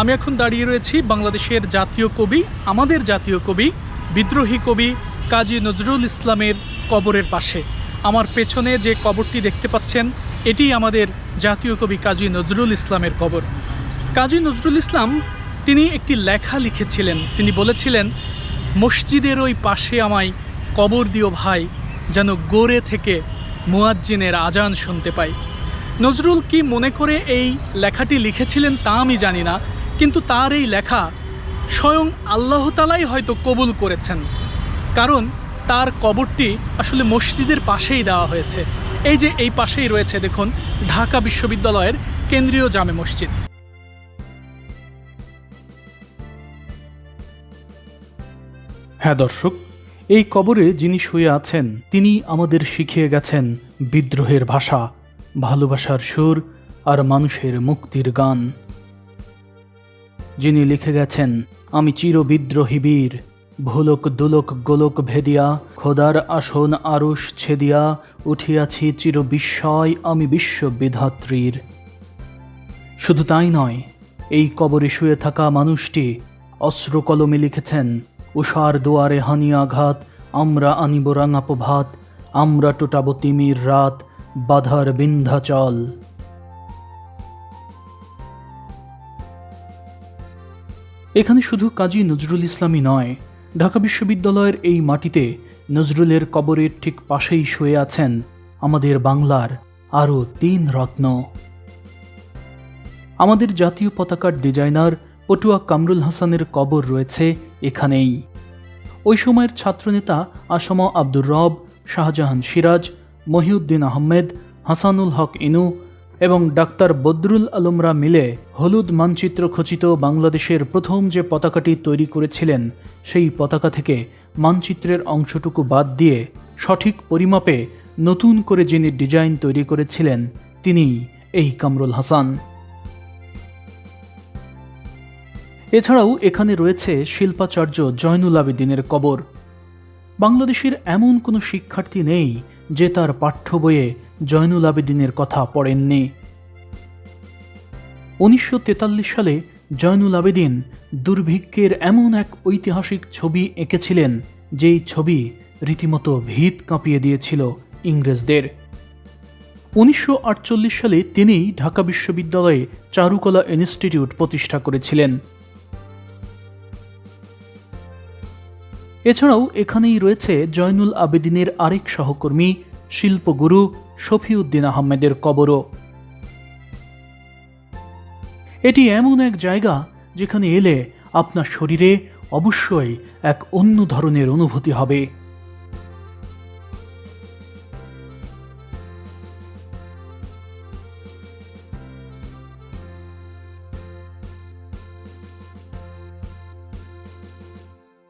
আমি এখন দাঁড়িয়ে রয়েছি বাংলাদেশের জাতীয় কবি, আমাদের জাতীয় কবি, বিদ্রোহী কবি কাজী নজরুল ইসলামের কবরের পাশে। আমার পেছনে যে কবরটি দেখতে পাচ্ছেন, এটি আমাদের জাতীয় কবি কাজী নজরুল ইসলামের কবর। কাজী নজরুল ইসলাম, তিনি একটি লেখা লিখেছিলেন। তিনি বলেছিলেন, মসজিদের ওই পাশে আমায় কবর দিও ভাই, যেন গোরে থেকে মুয়াজ্জিনের আজান শুনতে পাই। নজরুল কি মনে করে এই লেখাটি লিখেছিলেন তা আমি জানি না। কিন্তু তার এই লেখা স্বয়ং আল্লাহ তালাই হয়তো কবুল করেছেন। কারণ তার কবরটি আসলে মসজিদের পাশেই দেওয়া হয়েছে। এই যে এই পাশেই রয়েছে, দেখুন, ঢাকা বিশ্ববিদ্যালয়ের কেন্দ্রীয় জামে মসজিদ। হ্যাঁ দর্শক, এই কবরে যিনি শুয়ে আছেন, তিনি আমাদের শিখিয়ে গেছেন বিদ্রোহের ভাষা, ভালোবাসার সুর আর মানুষের মুক্তির গান। যিনি লিখে গেছেন, আমি চির বিদ্রোহী বীর, ভোলক দোলক গোলক ভেদিয়া, খোদার আসন আরস ছেদিয়া, উঠিয়াছি চির বিস্ময় আমি বিশ্ব বিধাত্রীর। শুধু তাই নয়, এই কবরে শুয়ে থাকা মানুষটি অস্ত্র কলমে লিখেছেন উষার দুয়ারে হানি আঘাত, আমরা আনিব রাঙাপো ভাত, আমরা টোটাবো তিমির রাত, বাধার বিন্ধ্যাচল। এখানে শুধু কাজী নজরুল ইসলামই নয়, ঢাকা বিশ্ববিদ্যালয়ের এই মাটিতে নজরুলের কবরের ঠিক পাশেই শুয়ে আছেন আমাদের বাংলার আরও তিন রত্ন। আমাদের জাতীয় পতাকার ডিজাইনার পটুয়া কামরুল হাসানের কবর রয়েছে এখানেই। ওই সময়ের ছাত্রনেতা আসমা আব্দুর রব, শাহজাহান সিরাজ, মহিউদ্দিন আহমেদ, হাসানুল হক ইনু এবং ডাক্তার বদরুল আলমরা মিলে হলুদ মানচিত্র খচিত বাংলাদেশের প্রথম যে পতাকাটি তৈরি করেছিলেন, সেই পতাকা থেকে মানচিত্রের অংশটুকু বাদ দিয়ে সঠিক পরিমাপে নতুন করে যিনি ডিজাইন তৈরি করেছিলেন, তিনি এই কামরুল হাসান। এছাড়াও এখানে রয়েছে শিল্পাচার্য জয়নুল আবেদিনের কবর। বাংলাদেশের এমন কোনো শিক্ষার্থী নেই যে তার পাঠ্য বইয়ে জয়নুল আবেদিনের কথা পড়েননি। উনিশশো তেতাল্লিশ সালে জয়নুল আবেদিন দুর্ভিক্ষের এমন এক ঐতিহাসিক ছবি এঁকেছিলেন, যেই ছবি রীতিমতো ভিত কাঁপিয়ে দিয়েছিল ইংরেজদের। উনিশশো আটচল্লিশ সালে তিনি ঢাকা বিশ্ববিদ্যালয়ে চারুকলা ইনস্টিটিউট প্রতিষ্ঠা করেছিলেন। এছাড়াও এখানেই রয়েছে জয়নুল আবেদিনের আরেক সহকর্মী, শিল্পগুরু শফিউদ্দিন আহমেদের কবরও। এটি এমন এক জায়গা যেখানে এলে আপনার শরীরে অবশ্যই এক অন্য ধরনের অনুভূতি হবে।